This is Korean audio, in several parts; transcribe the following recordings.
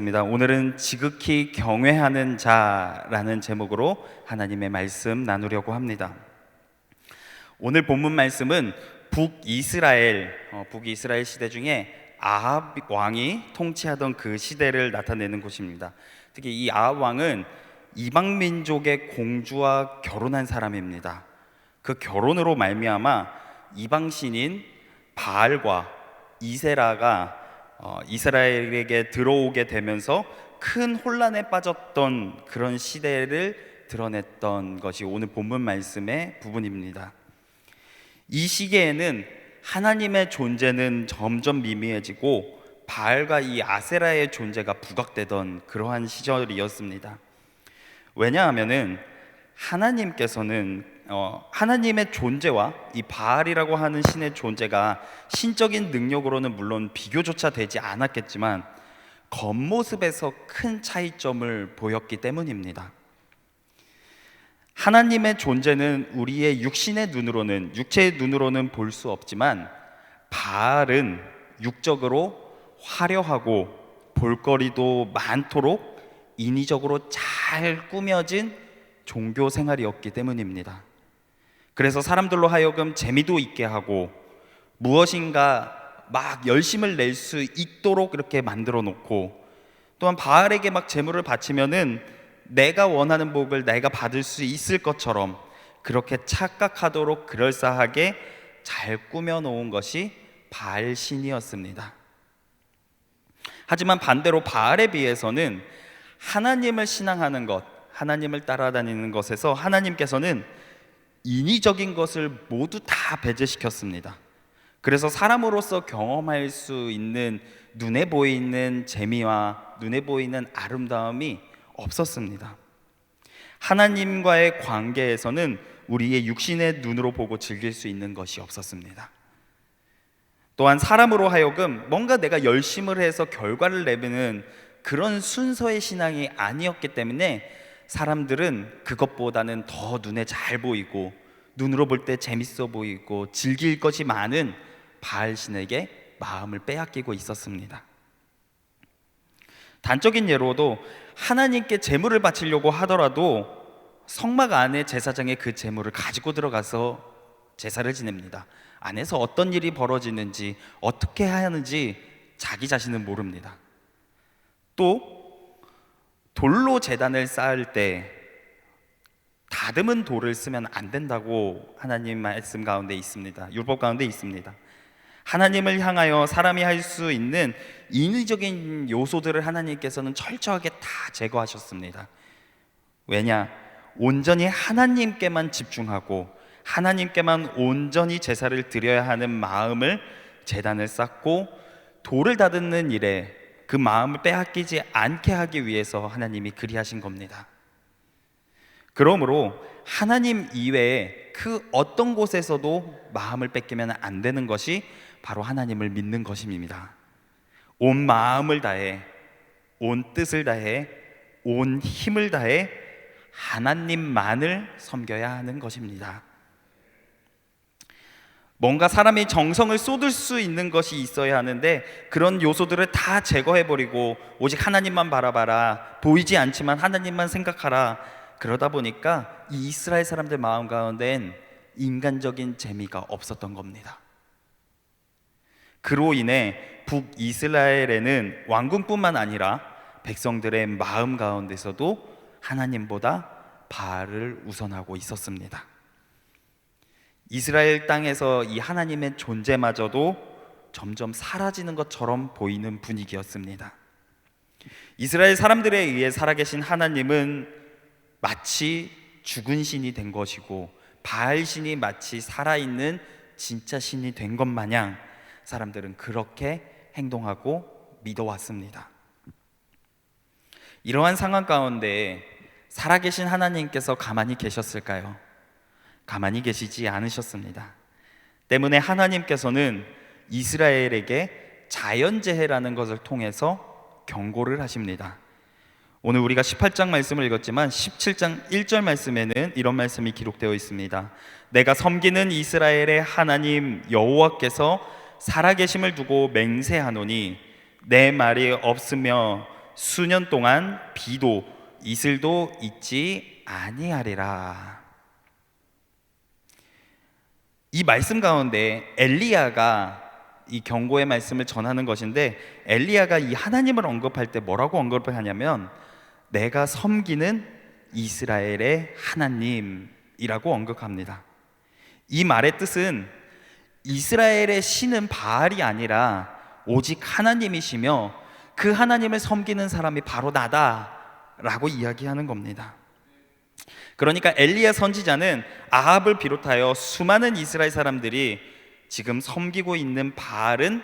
하겠습니다. 오늘은 지극히 경외하는 자라는 제목으로 하나님의 말씀 나누려고 합니다. 오늘 본문 말씀은 북이스라엘 어, 북이스라엘 시대 중에 아합 왕이 통치하던 그 시대를 나타내는 곳입니다. 특히 이 아합 왕은 이방 민족의 공주와 결혼한 사람입니다. 그 결혼으로 말미암아 이방 신인 바알과 이세라가 어, 이스라엘에게 들어오게 되면서 큰 혼란에 빠졌던 그런 시대를 드러냈던 것이 오늘 본문 말씀의 부분입니다. 이 시기에는 하나님의 존재는 점점 미미해지고 바알과 이 아세라의 존재가 부각되던 그러한 시절이었습니다. 왜냐하면은 하나님께서는 어, 하나님의 존재와 이 바알이라고 하는 신의 존재가 신적인 능력으로는 물론 비교조차 되지 않았겠지만 겉모습에서 큰 차이점을 보였기 때문입니다. 하나님의 존재는 우리의 육신의 눈으로는 육체의 눈으로는 볼 수 없지만 바알은 육적으로 화려하고 볼거리도 많도록 인위적으로 잘 꾸며진 종교 생활이었기 때문입니다. 그래서 사람들로 하여금 재미도 있게 하고 무엇인가 막 열심을 낼 수 있도록 이렇게 만들어 놓고 또한 바알에게 막 재물을 바치면은 내가 원하는 복을 내가 받을 수 있을 것처럼 그렇게 착각하도록 그럴싸하게 잘 꾸며 놓은 것이 바알 신이었습니다. 하지만 반대로 바알에 비해서는 하나님을 신앙하는 것, 하나님을 따라다니는 것에서 하나님께서는 인위적인 것을 모두 다 배제시켰습니다. 그래서 사람으로서 경험할 수 있는 눈에 보이는 재미와 눈에 보이는 아름다움이 없었습니다. 하나님과의 관계에서는 우리의 육신의 눈으로 보고 즐길 수 있는 것이 없었습니다. 또한 사람으로 하여금 뭔가 내가 열심을 해서 결과를 내는 그런 순서의 신앙이 아니었기 때문에 사람들은 그것보다는 더 눈에 잘 보이고 눈으로 볼 때 재밌어 보이고 즐길 것이 많은 바알 신에게 마음을 빼앗기고 있었습니다. 단적인 예로도 하나님께 제물을 바치려고 하더라도 성막 안에 제사장의 그 제물을 가지고 들어가서 제사를 지냅니다. 안에서 어떤 일이 벌어지는지 어떻게 하는지 자기 자신은 모릅니다. 또 돌로 재단을 쌓을 때 다듬은 돌을 쓰면 안 된다고 하나님 말씀 가운데 있습니다. 율법 가운데 있습니다. 하나님을 향하여 사람이 할 수 있는 인위적인 요소들을 하나님께서는 철저하게 다 제거하셨습니다. 왜냐? 온전히 하나님께만 집중하고 하나님께만 온전히 제사를 드려야 하는 마음을 재단을 쌓고 돌을 다듬는 일에 그 마음을 빼앗기지 않게 하기 위해서 하나님이 그리하신 겁니다. 그러므로 하나님 이외에 그 어떤 곳에서도 마음을 뺏기면 안 되는 것이 바로 하나님을 믿는 것입니다. 온 마음을 다해, 온 뜻을 다해, 온 힘을 다해 하나님만을 섬겨야 하는 것입니다. 뭔가 사람이 정성을 쏟을 수 있는 것이 있어야 하는데 그런 요소들을 다 제거해 버리고 오직 하나님만 바라봐라 보이지 않지만 하나님만 생각하라 그러다 보니까 이 이스라엘 사람들 마음 가운데엔 인간적인 재미가 없었던 겁니다. 그로 인해 북이스라엘에는 왕궁뿐만 아니라 백성들의 마음 가운데서도 하나님보다 바알을 우선하고 있었습니다. 이스라엘 땅에서 이 하나님의 존재마저도 점점 사라지는 것처럼 보이는 분위기였습니다. 이스라엘 사람들에 의해 살아계신 하나님은 마치 죽은 신이 된 것이고 바알 신이 마치 살아있는 진짜 신이 된 것 마냥 사람들은 그렇게 행동하고 믿어왔습니다. 이러한 상황 가운데 살아계신 하나님께서 가만히 계셨을까요? 가만히 계시지 않으셨습니다. 때문에 하나님께서는 이스라엘에게 자연재해라는 것을 통해서 경고를 하십니다. 오늘 우리가 18장 말씀을 읽었지만 17장 1절 말씀에는 이런 말씀이 기록되어 있습니다. 내가 섬기는 이스라엘의 하나님 여호와께서 살아계심을 두고 맹세하노니 내 말이 없으며 수년 동안 비도 이슬도 있지 아니하리라. 이 말씀 가운데 엘리야가 이 경고의 말씀을 전하는 것인데 엘리야가 이 하나님을 언급할 때 뭐라고 언급을 하냐면 내가 섬기는 이스라엘의 하나님이라고 언급합니다. 이 말의 뜻은 이스라엘의 신은 바알이 아니라 오직 하나님이시며 그 하나님을 섬기는 사람이 바로 나다라고 이야기하는 겁니다. 그러니까 엘리야 선지자는 아합을 비롯하여 수많은 이스라엘 사람들이 지금 섬기고 있는 바알은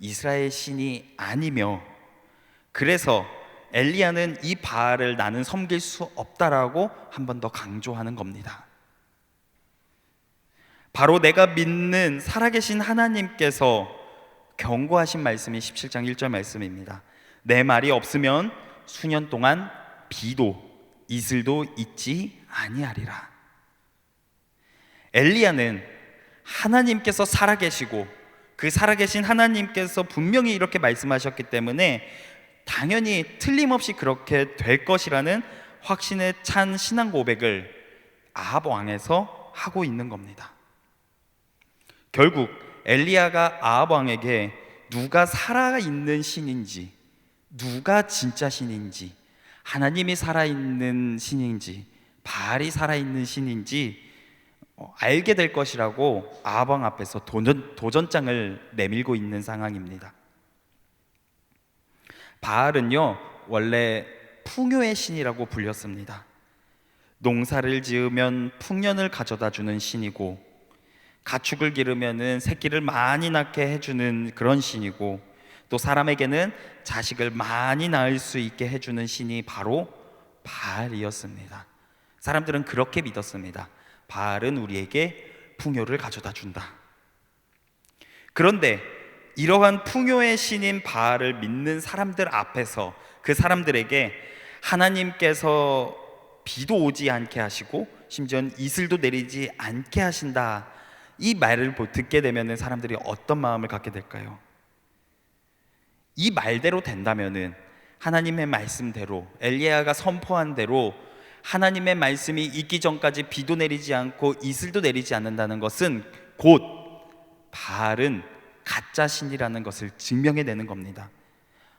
이스라엘 신이 아니며 그래서 엘리야는 이 바알을 나는 섬길 수 없다라고 한 번 더 강조하는 겁니다. 바로 내가 믿는 살아계신 하나님께서 경고하신 말씀이 17장 1절 말씀입니다. 내 말이 없으면 수년 동안 비도 이슬도 있지 아니하리라. 엘리야는 하나님께서 살아계시고 그 살아계신 하나님께서 분명히 이렇게 말씀하셨기 때문에 당연히 틀림없이 그렇게 될 것이라는 확신에 찬 신앙 고백을 아합 왕에서 하고 있는 겁니다. 결국 엘리야가 아합 왕에게 누가 살아 있는 신인지, 누가 진짜 신인지, 하나님이 살아 있는 신인지, 바알이 살아 있는 신인지 어, 알게 될 것이라고 왕 앞에서 도전, 도전장을 내밀고 있는 상황입니다. 바알은요 원래 풍요의 신이라고 불렸습니다. 농사를 지으면 풍년을 가져다 주는 신이고 가축을 기르면은 새끼를 많이 낳게 해주는 그런 신이고 또 사람에게는 자식을 많이 낳을 수 있게 해주는 신이 바로 바알이었습니다. 사람들은 그렇게 믿었습니다. 바알은 우리에게 풍요를 가져다 준다. 그런데 이러한 풍요의 신인 바알을 믿는 사람들 앞에서 그 사람들에게 하나님께서 비도 오지 않게 하시고 심지어 이슬도 내리지 않게 하신다. 이 말을 듣게 되면 사람들이 어떤 마음을 갖게 될까요? 이 말대로 된다면은 하나님의 말씀대로 엘리야가 선포한 대로 하나님의 말씀이 있기 전까지 비도 내리지 않고 이슬도 내리지 않는다는 것은 곧 바알은 가짜 신이라는 것을 증명해 내는 겁니다.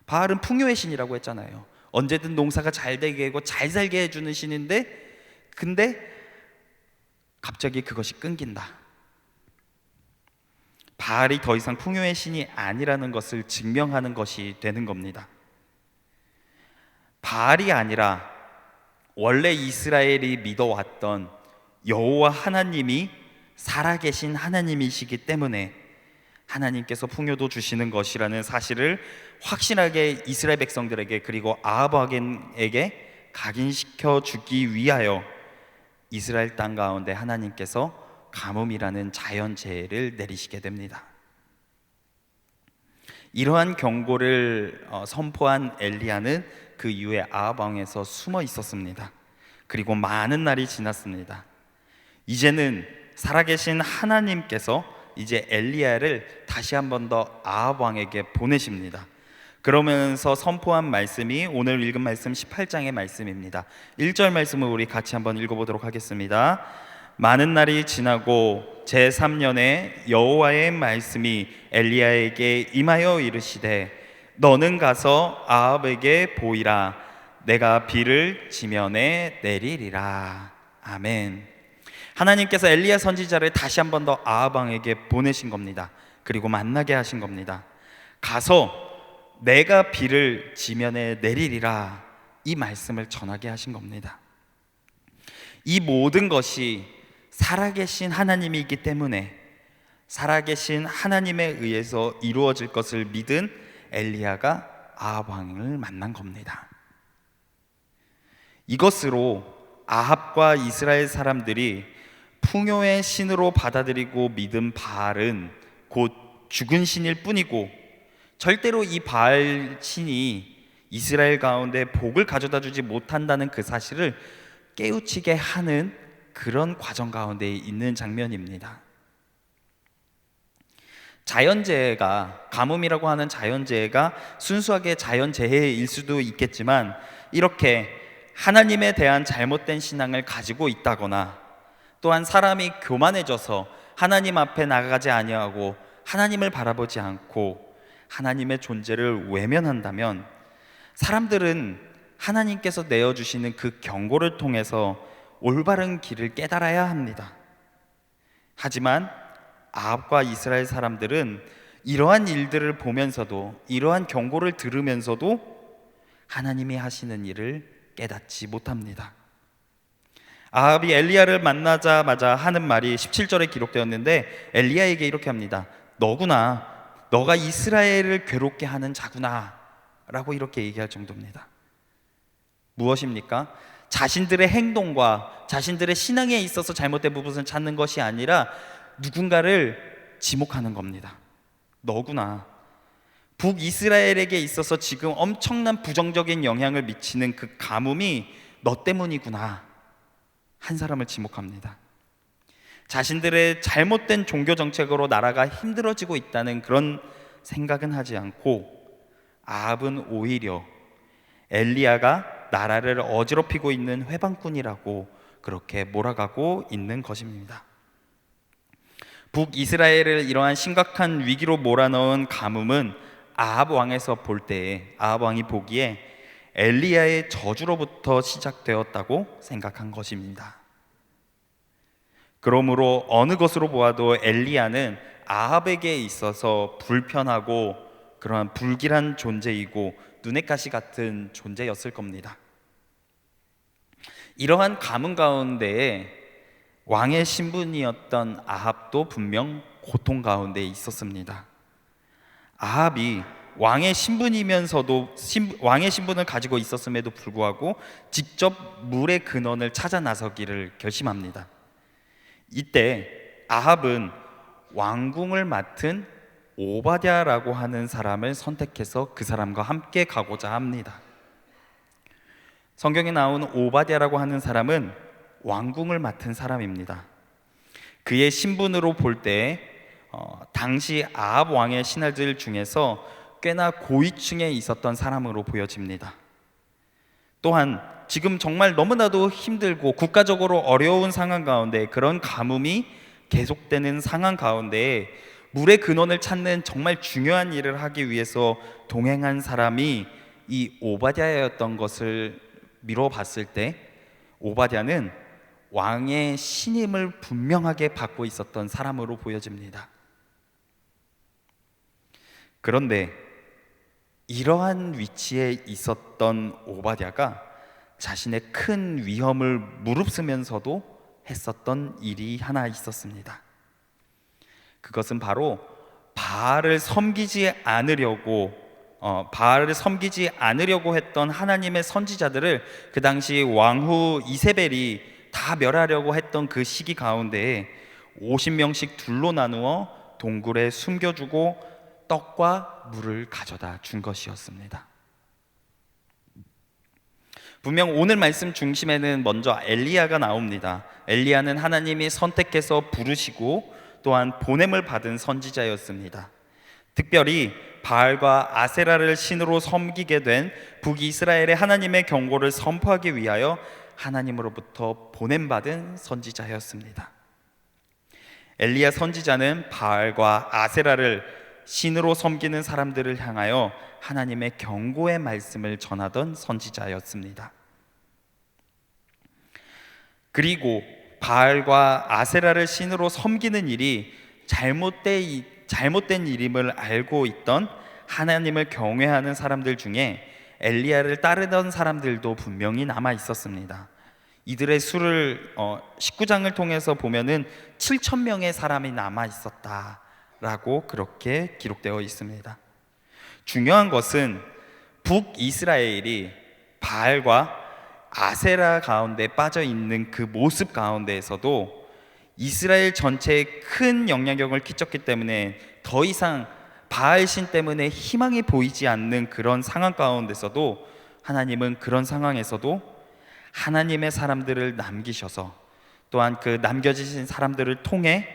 바알은 풍요의 신이라고 했잖아요. 언제든 농사가 잘 되게 하고 잘 살게 해주는 신인데, 근데 갑자기 그것이 끊긴다. 바알이 더 이상 풍요의 신이 아니라는 것을 증명하는 것이 되는 겁니다. 바알이 아니라 원래 이스라엘이 믿어왔던 여호와 하나님이 살아계신 하나님이시기 때문에 하나님께서 풍요도 주시는 것이라는 사실을 확신하게 이스라엘 백성들에게 그리고 아합 왕에게 각인시켜 주기 위하여 이스라엘 땅 가운데 하나님께서 가뭄이라는 자연재해를 내리시게 됩니다. 이러한 경고를 어, 선포한 엘리야는 그 이후에 아합 왕에서 숨어 있었습니다. 그리고 많은 날이 지났습니다. 이제는 살아계신 하나님께서 이제 엘리야를 다시 한 번 더 아합 왕에게 보내십니다. 그러면서 선포한 말씀이 오늘 읽은 말씀 18장의 말씀입니다. 1절 말씀을 우리 같이 한번 읽어보도록 하겠습니다. 많은 날이 지나고 제3년에 여호와의 말씀이 엘리야에게 임하여 이르시되 너는 가서 아합에게 보이라 내가 비를 지면에 내리리라 아멘. 하나님께서 엘리야 선지자를 다시 한 번 더 아합 왕에게 보내신 겁니다. 그리고 만나게 하신 겁니다. 가서 내가 비를 지면에 내리리라 이 말씀을 전하게 하신 겁니다. 이 모든 것이 살아계신 하나님이기 때문에 살아계신 하나님에 의해서 이루어질 것을 믿은 엘리야가 아합 왕을 만난 겁니다. 이것으로 아합과 이스라엘 사람들이 풍요의 신으로 받아들이고 믿은 바알은 곧 죽은 신일 뿐이고 절대로 이 바알 신이 이스라엘 가운데 복을 가져다 주지 못한다는 그 사실을 깨우치게 하는 그런 과정 가운데 있는 장면입니다. 자연재해가 가뭄이라고 하는 자연재해가 순수하게 자연재해일 수도 있겠지만 이렇게 하나님에 대한 잘못된 신앙을 가지고 있다거나 또한 사람이 교만해져서 하나님 앞에 나가지 아니하고 하나님을 바라보지 않고 하나님의 존재를 외면한다면 사람들은 하나님께서 내어 주시는 그 경고를 통해서 올바른 길을 깨달아야 합니다. 하지만 아합과 이스라엘 사람들은 이러한 일들을 보면서도 이러한 경고를 들으면서도 하나님이 하시는 일을 깨닫지 못합니다. 아합이 엘리야를 만나자마자 하는 말이 17절에 기록되었는데 엘리야에게 이렇게 합니다. 너구나. 너가 이스라엘을 괴롭게 하는 자구나. 라고 이렇게 얘기할 정도입니다. 무엇입니까? 자신들의 행동과 자신들의 신앙에 있어서 잘못된 부분을 찾는 것이 아니라 누군가를 지목하는 겁니다. 너구나. 북이스라엘에게 있어서 지금 엄청난 부정적인 영향을 미치는 그 가뭄이 너 때문이구나. 한 사람을 지목합니다. 자신들의 잘못된 종교 정책으로 나라가 힘들어지고 있다는 그런 생각은 하지 않고 아합은 오히려 엘리야가 나라를 어지럽히고 있는 회방꾼이라고 그렇게 몰아가고 있는 것입니다. 북이스라엘을 이러한 심각한 위기로 몰아넣은 가뭄은 아합 왕에서 볼 때에 아합 왕이 보기에 엘리야의 저주로부터 시작되었다고 생각한 것입니다. 그러므로 어느 것으로 보아도 엘리야는 아합에게 있어서 불편하고 그러한 불길한 존재이고 눈의 가시 같은 존재였을 겁니다. 이러한 가문 가운데에 왕의 신분이었던 아합도 분명 고통 가운데 있었습니다. 아합이 왕의 신분이면서도 신, 왕의 신분을 가지고 있었음에도 불구하고 직접 물의 근원을 찾아 나서기를 결심합니다. 이때 아합은 왕궁을 맡은 오바댜라고 하는 사람을 선택해서 그 사람과 함께 가고자 합니다. 성경에 나온 오바댜라고 하는 사람은 왕궁을 맡은 사람입니다. 그의 신분으로 볼때 어, 당시 아합 왕의 신하들 중에서 꽤나 고위층에 있었던 사람으로 보여집니다. 또한 지금 정말 너무나도 힘들고 국가적으로 어려운 상황 가운데 그런 가뭄이 계속되는 상황 가운데 물의 근원을 찾는 정말 중요한 일을 하기 위해서 동행한 사람이 이 오바댜였던 것을 미뤄봤을 때 오바댜는 왕의 신임을 분명하게 받고 있었던 사람으로 보여집니다. 그런데 이러한 위치에 있었던 오바댜가 자신의 큰 위험을 무릅쓰면서도 했었던 일이 하나 있었습니다. 그것은 바로 바알을 섬기지 않으려고 어, 바알을 섬기지 않으려고 했던 하나님의 선지자들을 그 당시 왕후 이세벨이 다 멸하려고 했던 그 시기 가운데에 50명씩 둘로 나누어 동굴에 숨겨주고 떡과 물을 가져다 준 것이었습니다. 분명 오늘 말씀 중심에는 먼저 엘리야가 나옵니다. 엘리야는 하나님이 선택해서 부르시고 또한 보냄을 받은 선지자였습니다. 특별히 바알과 아세라를 신으로 섬기게 된 북이스라엘의 하나님의 경고를 선포하기 위하여 하나님으로부터 보냄받은 선지자였습니다. 엘리야 선지자는 바알과 아세라를 신으로 섬기는 사람들을 향하여 하나님의 경고의 말씀을 전하던 선지자였습니다. 그리고 바알과 아세라를 신으로 섬기는 일이 잘못된, 잘못된 일임을 알고 있던 하나님을 경외하는 사람들 중에 엘리야를 따르던 사람들도 분명히 남아 있었습니다. 이들의 수를 어, 19장을 통해서 보면은 7천 명의 사람이 남아 있었다. 라고 그렇게 기록되어 있습니다. 중요한 것은 북 이스라엘이 바알과 아세라 가운데 빠져 있는 그 모습 가운데에서도 이스라엘 전체에 큰 영향력을 끼쳤기 때문에 더 이상 바알 신 때문에 희망이 보이지 않는 그런 상황 가운데서도 하나님은 그런 상황에서도 하나님의 사람들을 남기셔서 또한 그 남겨지신 사람들을 통해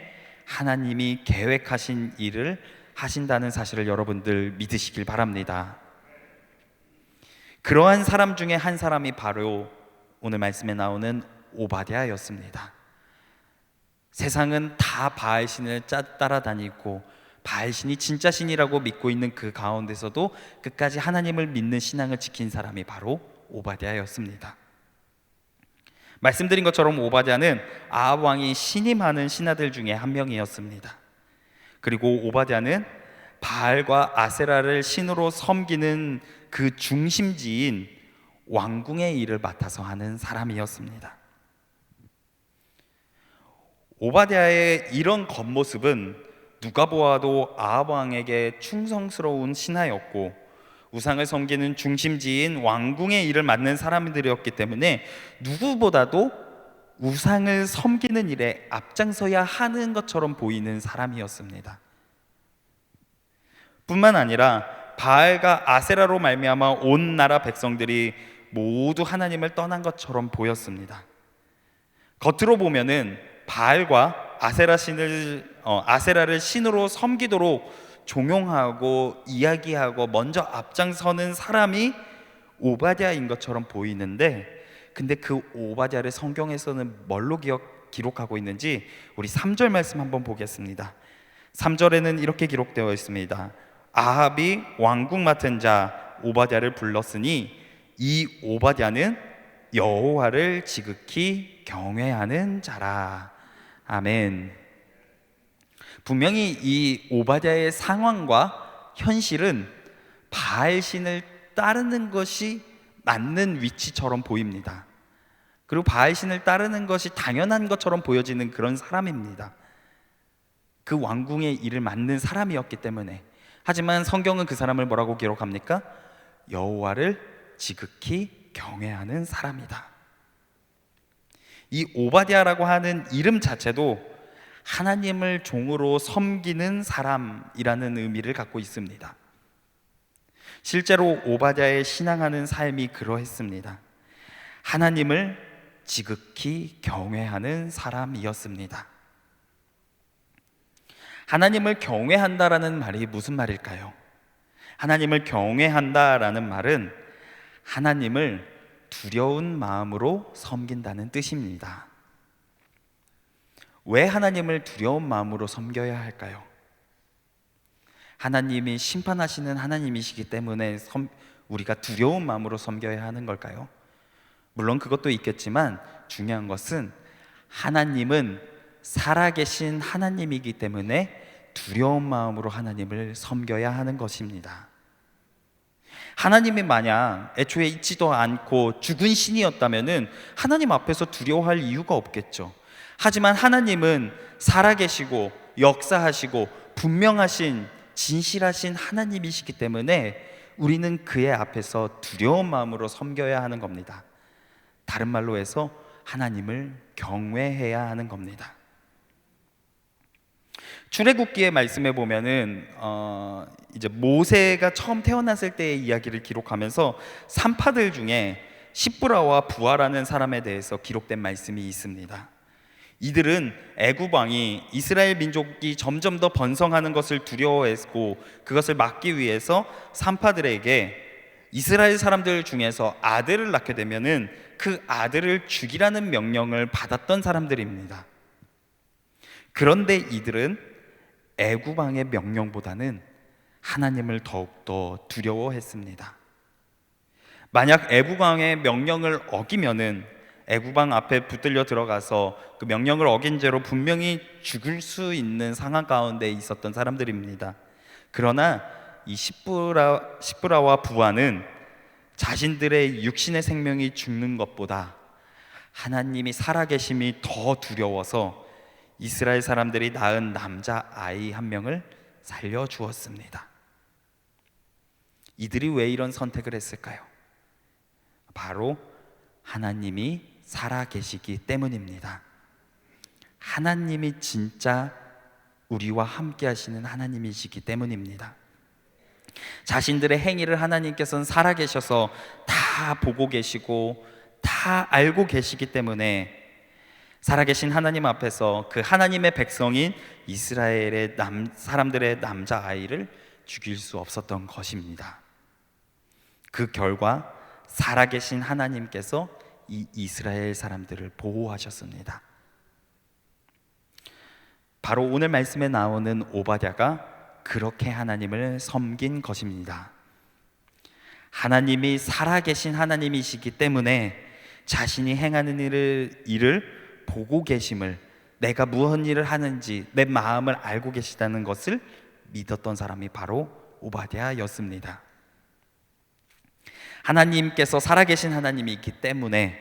하나님이 계획하신 일을 하신다는 사실을 여러분들 믿으시길 바랍니다. 그러한 사람 중에 한 사람이 바로 오늘 말씀에 나오는 오바댜였습니다. 세상은 다 바알 신을 짜- 따라다니고 바알 신이 진짜 신이라고 믿고 있는 그 가운데서도 끝까지 하나님을 믿는 신앙을 지킨 사람이 바로 오바댜였습니다. 말씀드린 것처럼 오바댜는 아합 왕이 신임하는 신하들 중에 한 명이었습니다. 그리고 오바댜는 바알과 아세라를 신으로 섬기는 그 중심지인 왕궁의 일을 맡아서 하는 사람이었습니다. 오바댜의 이런 겉모습은 누가 보아도 아합 왕에게 충성스러운 신하였고 우상을 섬기는 중심지인 왕궁의 일을 맡는 사람들이었기 때문에 누구보다도 우상을 섬기는 일에 앞장서야 하는 것처럼 보이는 사람이었습니다. 뿐만 아니라 바알과 아세라로 말미암아 온 나라 백성들이 모두 하나님을 떠난 것처럼 보였습니다. 겉으로 보면은 바알과 아세라 신을 어, 아세라를 신으로 섬기도록 종용하고 이야기하고 먼저 앞장서는 사람이 오바댜인 것처럼 보이는데 근데 그 오바댜를 성경에서는 뭘로 기억, 기록하고 있는지 우리 3절 말씀 한번 보겠습니다. 3절에는 이렇게 기록되어 있습니다. 아합이 왕궁 맡은 자 오바댜를 불렀으니 이 오바댜는 여호와를 지극히 경외하는 자라. 아멘. 분명히 이 오바댜의 상황과 현실은 바알 신을 따르는 것이 맞는 위치처럼 보입니다. 그리고 바알 신을 따르는 것이 당연한 것처럼 보여지는 그런 사람입니다. 그 왕궁의 일을 맡는 사람이었기 때문에 하지만 성경은 그 사람을 뭐라고 기록합니까? 여호와를 지극히 경외하는 사람이다. 이 오바댜라고 하는 이름 자체도 하나님을 종으로 섬기는 사람이라는 의미를 갖고 있습니다. 실제로 오바댜의 신앙하는 삶이 그러했습니다. 하나님을 지극히 경외하는 사람이었습니다. 하나님을 경외한다라는 말이 무슨 말일까요? 하나님을 경외한다라는 말은 하나님을 두려운 마음으로 섬긴다는 뜻입니다. 왜 하나님을 두려운 마음으로 섬겨야 할까요? 하나님이 심판하시는 하나님이시기 때문에 섬- 우리가 두려운 마음으로 섬겨야 하는 걸까요? 물론 그것도 있겠지만 중요한 것은 하나님은 살아계신 하나님이기 때문에 두려운 마음으로 하나님을 섬겨야 하는 것입니다. 하나님이 만약 애초에 있지도 않고 죽은 신이었다면은 하나님 앞에서 두려워할 이유가 없겠죠. 하지만 하나님은 살아계시고 역사하시고 분명하신 진실하신 하나님이시기 때문에 우리는 그의 앞에서 두려운 마음으로 섬겨야 하는 겁니다. 다른 말로 해서 하나님을 경외해야 하는 겁니다. 출애굽기의 말씀에 보면은 어, 이제 모세가 처음 태어났을 때의 이야기를 기록하면서 산파들 중에 십브라와 부하라는 사람에 대해서 기록된 말씀이 있습니다. 이들은 애굽 왕이 이스라엘 민족이 점점 더 번성하는 것을 두려워했고 그것을 막기 위해서 산파들에게 이스라엘 사람들 중에서 아들을 낳게 되면은 그 아들을 죽이라는 명령을 받았던 사람들입니다. 그런데 이들은 애굽 왕의 명령보다는 하나님을 더욱더 두려워했습니다. 만약 애굽 왕의 명령을 어기면은 왕 앞에 붙들려 들어가서 그 명령을 어긴 죄로 분명히 죽을 수 있는 상황 가운데 있었던 사람들입니다. 그러나 이 십브라, 십브라와 부하는 자신들의 육신의 생명이 죽는 것보다 하나님이 살아계심이 더 두려워서 이스라엘 사람들이 낳은 남자 아이 한 명을 살려 주었습니다. 이들이 왜 이런 선택을 했을까요? 바로 하나님이 살아 계시기 때문입니다. 하나님이 진짜 우리와 함께 하시는 하나님이시기 때문입니다. 자신들의 행위를 하나님께서는 살아 계셔서 다 보고 계시고 다 알고 계시기 때문에 살아계신 하나님 앞에서 그 하나님의 백성인 이스라엘의 남, 사람들의 남자 아이를 죽일 수 없었던 것입니다. 그 결과 살아계신 하나님께서 이 이스라엘 사람들을 보호하셨습니다. 바로 오늘 말씀에 나오는 오바댜가 그렇게 하나님을 섬긴 것입니다. 하나님이 살아계신 하나님이시기 때문에 자신이 행하는 일을, 일을 보고 계심을 내가 무슨 일을 하는지 내 마음을 알고 계시다는 것을 믿었던 사람이 바로 오바댜였습니다. 하나님께서 살아계신 하나님이기 때문에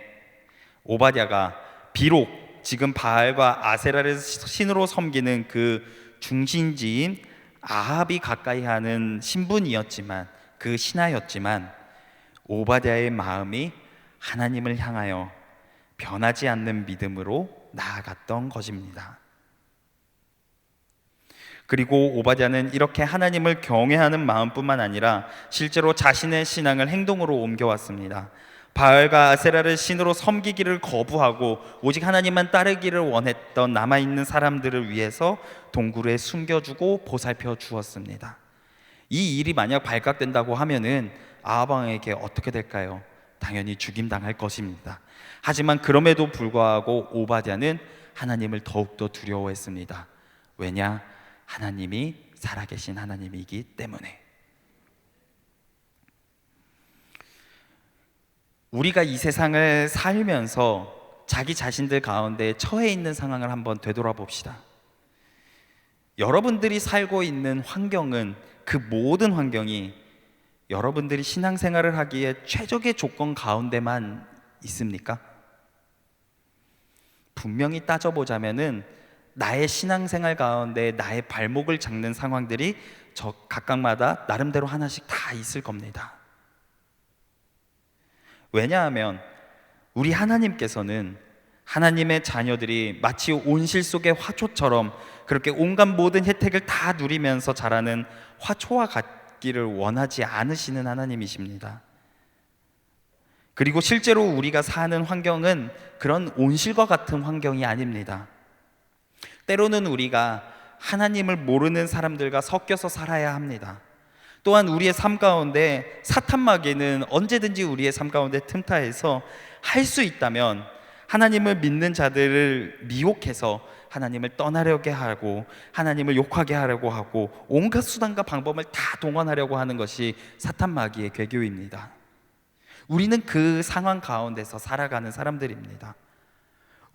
오바댜가 비록 지금 바알과 아세라를 신으로 섬기는 그 중신지인 아합이 가까이 하는 신분이었지만 그 신하였지만 오바댜의 마음이 하나님을 향하여 변하지 않는 믿음으로 나아갔던 것입니다. 그리고 오바댜는 이렇게 하나님을 경외하는 마음뿐만 아니라 실제로 자신의 신앙을 행동으로 옮겨왔습니다. 바알과 아세라를 신으로 섬기기를 거부하고 오직 하나님만 따르기를 원했던 남아 있는 사람들을 위해서 동굴에 숨겨주고 보살펴 주었습니다. 이 일이 만약 발각된다고 하면은 아하방에게 어떻게 될까요? 당연히 죽임 당할 것입니다. 하지만 그럼에도 불구하고 오바댜는 하나님을 더욱더 두려워했습니다. 왜냐? 하나님이 살아계신 하나님이기 때문에. 우리가 이 세상을 살면서 자기 자신들 가운데 처해 있는 상황을 한번 되돌아봅시다. 여러분들이 살고 있는 환경은 그 모든 환경이 여러분들이 신앙생활을 하기에 최적의 조건 가운데만 있습니까? 분명히 따져보자면은 나의 신앙생활 가운데 나의 발목을 잡는 상황들이 저 각각마다 나름대로 하나씩 다 있을 겁니다. 왜냐하면 우리 하나님께서는 하나님의 자녀들이 마치 온실 속의 화초처럼 그렇게 온갖 모든 혜택을 다 누리면서 자라는 화초와 같기를 원하지 않으시는 하나님이십니다. 그리고 실제로 우리가 사는 환경은 그런 온실과 같은 환경이 아닙니다. 때로는 우리가 하나님을 모르는 사람들과 섞여서 살아야 합니다. 또한 우리의 삶 가운데 사탄 마귀는 언제든지 우리의 삶 가운데 틈타해서 할 수 있다면 하나님을 믿는 자들을 미혹해서 하나님을 떠나려게 하고 하나님을 욕하게 하려고 하고 온갖 수단과 방법을 다 동원하려고 하는 것이 사탄 마귀의 괴교입니다. 우리는 그 상황 가운데서 살아가는 사람들입니다.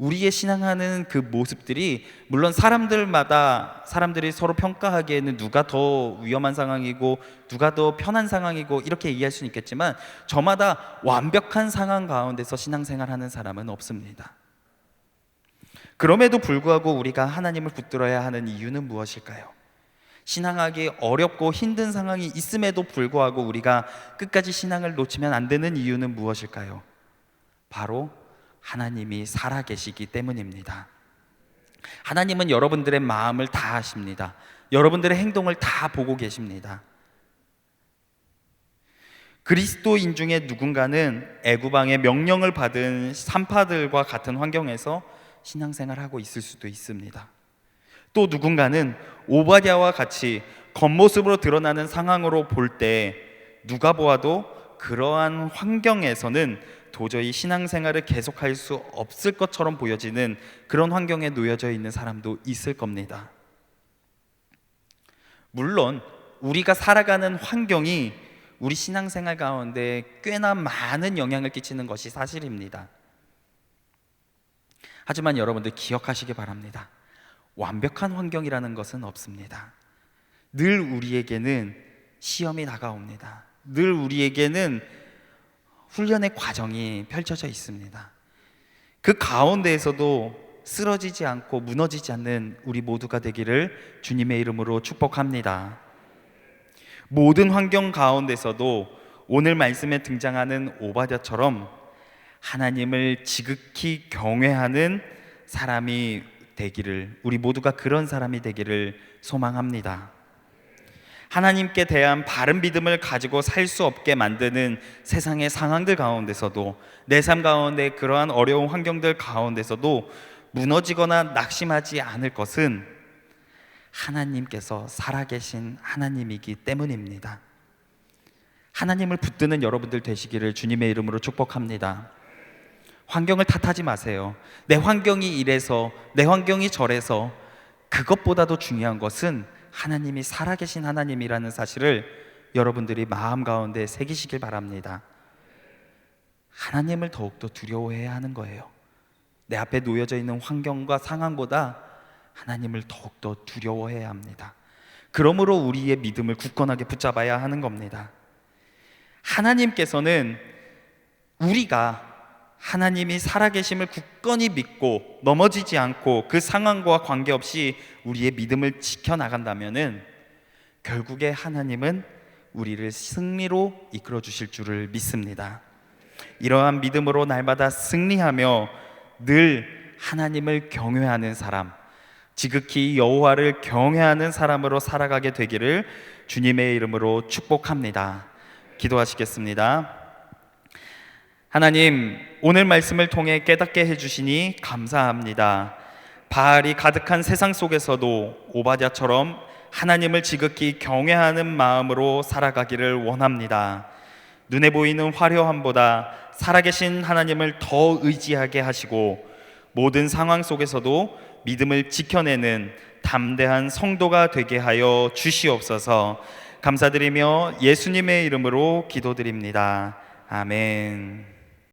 우리의 신앙하는 그 모습들이 물론 사람들마다 사람들이 서로 평가하기에는 누가 더 위험한 상황이고 누가 더 편한 상황이고 이렇게 얘기할 수는 있겠지만 저마다 완벽한 상황 가운데서 신앙생활하는 사람은 없습니다. 그럼에도 불구하고 우리가 하나님을 붙들어야 하는 이유는 무엇일까요? 신앙하기 어렵고 힘든 상황이 있음에도 불구하고 우리가 끝까지 신앙을 놓치면 안 되는 이유는 무엇일까요? 바로 하나님이 살아계시기 때문입니다. 하나님은 여러분들의 마음을 다 아십니다. 여러분들의 행동을 다 보고 계십니다. 그리스도인 중에 누군가는 애구방의 명령을 받은 산파들과 같은 환경에서 신앙생활하고 있을 수도 있습니다. 또 누군가는 오바댜와 같이 겉모습으로 드러나는 상황으로 볼 때 누가 보아도 그러한 환경에서는 도저히 신앙생활을 계속할 수 없을 것처럼 보여지는 그런 환경에 놓여져 있는 사람도 있을 겁니다. 물론 우리가 살아가는 환경이 우리 신앙생활 가운데 꽤나 많은 영향을 끼치는 것이 사실입니다. 하지만 여러분들 기억하시기 바랍니다. 완벽한 환경이라는 것은 없습니다. 늘 우리에게는 시험이 다가옵니다. 늘 우리에게는 훈련의 과정이 펼쳐져 있습니다. 그 가운데에서도 쓰러지지 않고 무너지지 않는 우리 모두가 되기를 주님의 이름으로 축복합니다. 모든 환경 가운데서도 오늘 말씀에 등장하는 오바댜처럼 하나님을 지극히 경외하는 사람이 되기를 우리 모두가 그런 사람이 되기를 소망합니다. 하나님께 대한 바른 믿음을 가지고 살 수 없게 만드는 세상의 상황들 가운데서도 내 삶 가운데 그러한 어려운 환경들 가운데서도 무너지거나 낙심하지 않을 것은 하나님께서 살아계신 하나님이기 때문입니다. 하나님을 붙드는 여러분들 되시기를 주님의 이름으로 축복합니다. 환경을 탓하지 마세요. 내 환경이 이래서, 내 환경이 저래서 그것보다도 중요한 것은 하나님이 살아계신 하나님이라는 사실을 여러분들이 마음 가운데 새기시길 바랍니다. 하나님을 더욱더 두려워해야 하는 거예요. 내 앞에 놓여져 있는 환경과 상황보다 하나님을 더욱더 두려워해야 합니다. 그러므로 우리의 믿음을 굳건하게 붙잡아야 하는 겁니다. 하나님께서는 우리가 하나님이 살아계심을 굳건히 믿고 넘어지지 않고 그 상황과 관계없이 우리의 믿음을 지켜나간다면은 결국에 하나님은 우리를 승리로 이끌어 주실 줄을 믿습니다. 이러한 믿음으로 날마다 승리하며 늘 하나님을 경외하는 사람, 지극히 여호와를 경외하는 사람으로 살아가게 되기를 주님의 이름으로 축복합니다. 기도하시겠습니다. 하나님, 오늘 말씀을 통해 깨닫게 해주시니 감사합니다. 바알이 가득한 세상 속에서도 오바댜처럼 하나님을 지극히 경외하는 마음으로 살아가기를 원합니다. 눈에 보이는 화려함보다 살아계신 하나님을 더 의지하게 하시고 모든 상황 속에서도 믿음을 지켜내는 담대한 성도가 되게 하여 주시옵소서 감사드리며 예수님의 이름으로 기도드립니다. 아멘.